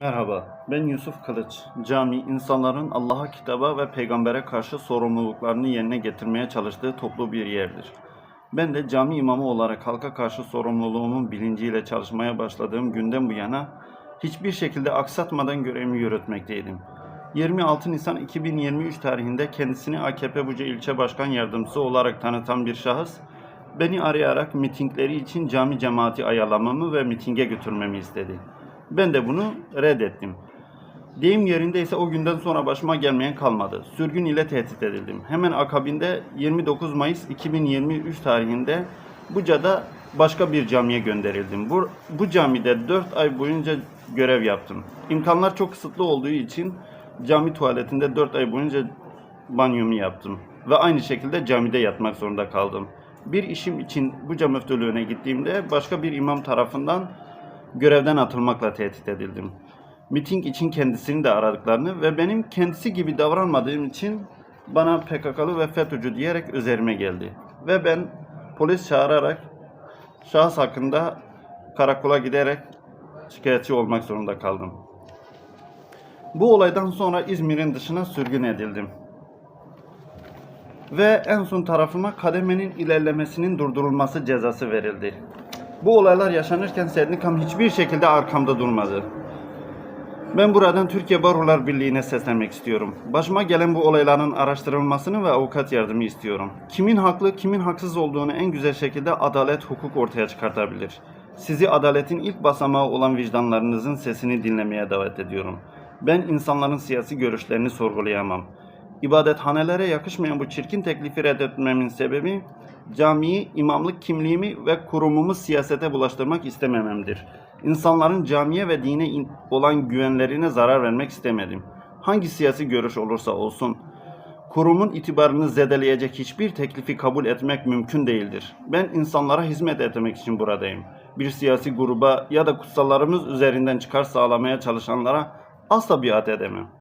Merhaba, ben Yusuf Kılıç. Cami, insanların Allah'a, kitaba ve peygambere karşı sorumluluklarını yerine getirmeye çalıştığı toplu bir yerdir. Ben de cami imamı olarak halka karşı sorumluluğumun bilinciyle çalışmaya başladığım günden bu yana hiçbir şekilde aksatmadan görevimi yürütmekteydim. 26 Nisan 2023 tarihinde kendisini AKP Buca İlçe Başkan Yardımcısı olarak tanıtan bir şahıs, beni arayarak mitingleri için cami cemaati ayarlamamı ve mitinge götürmemi istedi. Ben de bunu reddettim. Deyim yerindeyse o günden sonra başıma gelmeyen kalmadı. Sürgün ile tehdit edildim. Hemen akabinde 29 Mayıs 2023 tarihinde Buca'da başka bir camiye gönderildim. Bu, bu camide 4 ay boyunca görev yaptım. İmkanlar çok kısıtlı olduğu için cami tuvaletinde 4 ay boyunca banyomu yaptım. Ve aynı şekilde camide yatmak zorunda kaldım. Bir işim için Buca müftülüğüne gittiğimde başka bir imam tarafından görevden atılmakla tehdit edildim. Miting için kendisini de aradıklarını ve benim kendisi gibi davranmadığım için bana PKK'lı ve FETÖ'cü diyerek üzerime geldi. Ve ben polis çağırarak şahıs hakkında karakola giderek şikayetçi olmak zorunda kaldım. Bu olaydan sonra İzmir'in dışına sürgün edildim. Ve en son tarafıma kademenin ilerlemesinin durdurulması cezası verildi. Bu olaylar yaşanırken sendikam hiçbir şekilde arkamda durmadı. Ben buradan Türkiye Barolar Birliği'ne seslenmek istiyorum. Başıma gelen bu olayların araştırılmasını ve avukat yardımı istiyorum. Kimin haklı, kimin haksız olduğunu en güzel şekilde adalet, hukuk ortaya çıkartabilir. Sizi adaletin ilk basamağı olan vicdanlarınızın sesini dinlemeye davet ediyorum. Ben insanların siyasi görüşlerini sorgulayamam. İbadethanelere yakışmayan bu çirkin teklifi reddetmemin sebebi camiyi, imamlık kimliğimi ve kurumumu siyasete bulaştırmak istemememdir. İnsanların camiye ve dine in- olan güvenlerine zarar vermek istemedim. Hangi siyasi görüş olursa olsun, kurumun itibarını zedeleyecek hiçbir teklifi kabul etmek mümkün değildir. Ben insanlara hizmet etmek için buradayım. Bir siyasi gruba ya da kutsallarımız üzerinden çıkar sağlamaya çalışanlara asla biat edemem.